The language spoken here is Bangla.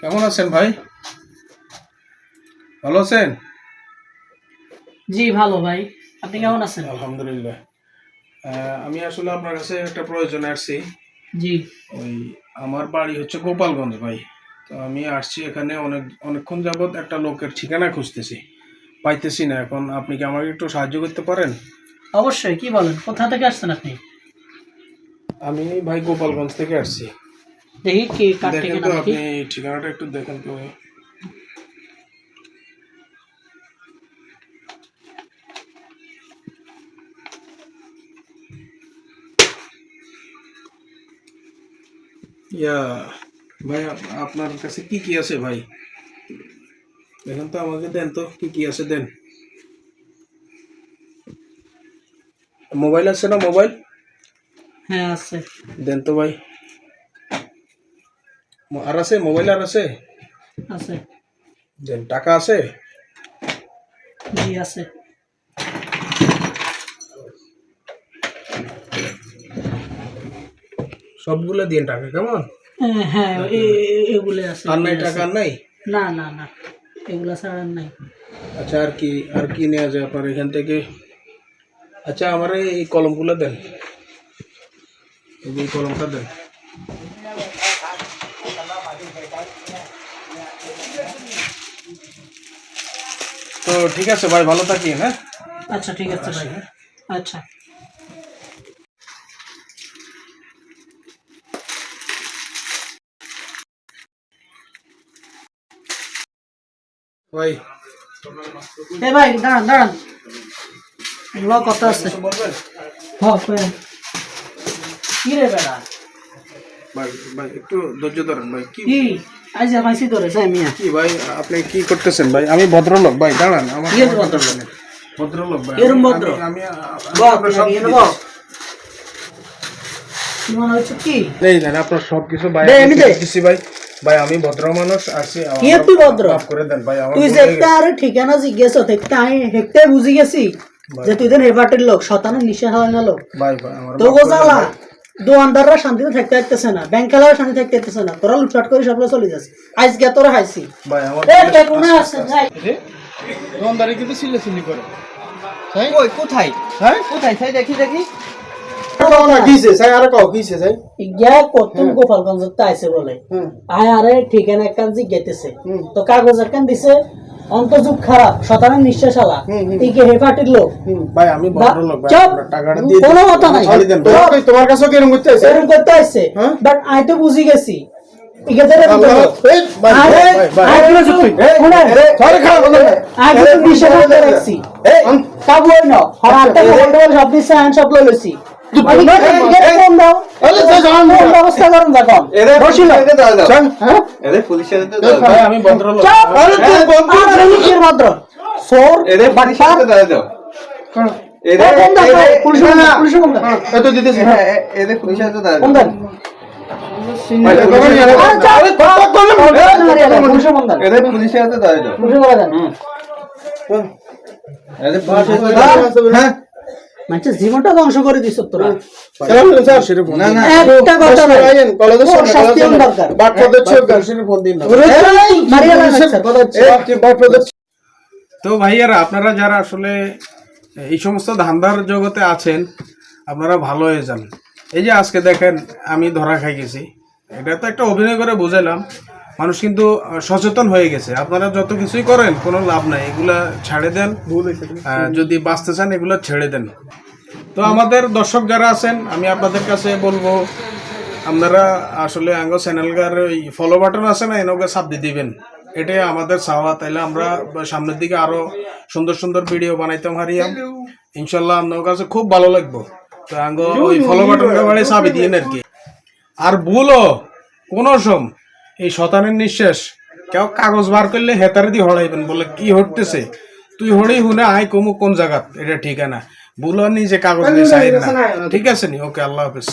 কেমন আছেন ভাই? ভালো আছেন? জি ভালো ভাই। আপনি কেমন আছেন? আলহামদুলিল্লাহ। আমি আসলে আপনার কাছে একটা প্রয়োজনে আসছি। জি। ওই আমার বাড়ি হচ্ছে গোপালগঞ্জ ভাই। তো আমি আসছি এখানে অনেক অনেকক্ষণ যাবৎ একটা লোকের ঠিকানা খুঁজতেছি। পাইতেছি না এখন। আপনি কি আমাকে একটু সাহায্য করতে পারেন? অবশ্যই কি বলেন? কোথা থেকে আসছেন আপনি? আমি ভাই গোপালগঞ্জ থেকে আসছি। দেখি কি কার দেখেন ঠিকানা তো দেখি আপনি ঠিকানাটা একটু দেখেন তো ভাই। ইয়া ভাই আপ- আপনার কাছে কি কি আছে ভাই দেখেন তো আমাকে দেন তো কি কি আছে দেন মোবাইল আছে না মোবাইল হ্যাঁ আছে দেন তো ভাই ম- আর আছে মোবাইল আর আছে আছে দেন টাকা আছে জি আছে সবগুলো দিন টাকা কেমন হ্যাঁ, হ্যাঁ এ- এ- এগুলো আছে আর নাই এগুলো টাকা আছে। আর নাই না না না এগুলা ছাড়া আর নাই আচ্ছা আর কি আর কি নেওয়া যায় আপনার এখান থেকে আচ্ছা আমার এই কলমগুলো দেন এই যে এই কলমটা দেন তো ঠিক আছে ভাই ভালো থাকি হ্যাঁ? আচ্ছা ঠিক আছে ভাই। আচ্ছা। ভাই। এ ভাই দাঁড়ান দাঁড়ান। এগুলো কত আছে? হ্যাঁ কয়েন কি রে বেড়া? ভাই ভাই একটু ধৈর্য ধরেন ভাই কি? আজ পাইছি তোরে যাই মিয়া কি ভাই আপনি কি করতেছেন ভাই আমি ভদ্রলোক ভাই দাঁড়ান আমার কি ভদ্রলোক? ভদ্রলোক ভাই এরম ভদ্র? আমি- আমি আমি বল, আপনার সব আগে কিছু এনে বল। কি মনে হচ্ছে কি নেই জান আপনার সব কিছু ভাই আমি দিচ্ছি ভাই ভাই আমি ভদ্র মানুষ আছি কি তুই ভদ্র? মাফ করে দেন ভাই আমার তুই যে হয়ে। ঠিকানা জিজ্ঞেস হেকতে বুঝি গেছি যে তুই দেন হেবাটের লোক শতানের নিশা হয় না লোক ভাই ভাই আমার তো গোজালা দোয়ানদাররা শান্তিতে থাকতে পারতেছে না ব্যাংক খেলারা শান্তি থাকতে পারতেছে না তোরা লুটপাট করে সবগুলো চলে যাচ্ছে আজকে তোরা হাইছি। দোকানদারি কিন্তু সিলে সিলি করে। কই কোথায়? হ্যাঁ? কোথায়? তাই দেখি দেখি। কতন গোপালগঞ্জ আইছে বলে। আয় আরে ঠিকানা একখান জিজ্ঞেতেছে তো কাগজ একখান দিছে অন্তর্যুগ খারাপ শতানের নিঃশ্বাস আলা ইকে হেপাটির লোক ভাই আমি ভাই চুপ। টাকাটা দিয়ে কোনো কথা নাই। তোমার কাছে কি এরকম করতে আছে এরকম করতে হ্যাঁ? বাট আই তো বুঝি গেছি হয় সব আইন সব লই লইছি মানে ফোন দাও ফোন ব্যবস্থা করুন দেখো বসিল হ্যাঁ এদের পুলিশের আমি আরে নিচের মাত্র সোর এদের পুলিশের হাতে দাঁড়া দাও এদের ফোন দাও এদের- পুলিশ ফোন দাও পুলিশ ফোন দাও এত দিতেছি হ্যাঁ, এদের পুলিশের হাতে দাও এদের পুলিশের ফোন দাও এদের পুলিশের দাও। হ্যাঁ মানুষের জীবনটা ধ্বংস করে দিছ তোরা। একটা কথা দরকার। তো ভাইয়ারা আপনারা যারা আসলে এই সমস্ত ধান্দার জগতে আছেন আপনারা ভালো হয়ে যান। এই যে আজকে দেখেন আমি ধরা খাই গেছি। এটা তো একটা অভিনয় করে বুঝালাম মানুষ কিন্তু সচেতন হয়ে গেছে। আপনারা যত কিছুই করেন কোনো লাভ নাই। এগুলা ছেড়ে দেন। যদি বাঁচতে চান এগুলো ছেড়ে দেন। তো আমাদের দর্শক যারা আছেন আমি আপনাদের কাছে বলব আপনারা আসলে আঙ্গ চ্যানেলগার ওই ফলো বাটন আছে না এনকে সাপ দিয়ে দিবেন। এটাই আমাদের চাওয়া। তাইলে আমরা সামনের দিকে আরও সুন্দর সুন্দর ভিডিও বানাইতাম হারিয়াম। ইনশাল্লাহ আপনার কাছে খুব ভালো লাগবো। তো আঙ্গ ওই ফলো বাটনটা বাড়ি চাবি দিন আর কি। আর ভুলও কোনো সম এই শতানের নিঃশ্বাস কেউ কাগজ বার করলে হেতারে দিয়ে হড়াইবেন বলে কি হটতেছে? তুই হড়ি হুনে আয় কমু কোন জায়গা এটা ঠিকানা। ভুলও নিজে কাগজ নিয়ে চাই না। ঠিক আছে নি? ওকে আল্লাহ হাফিজ।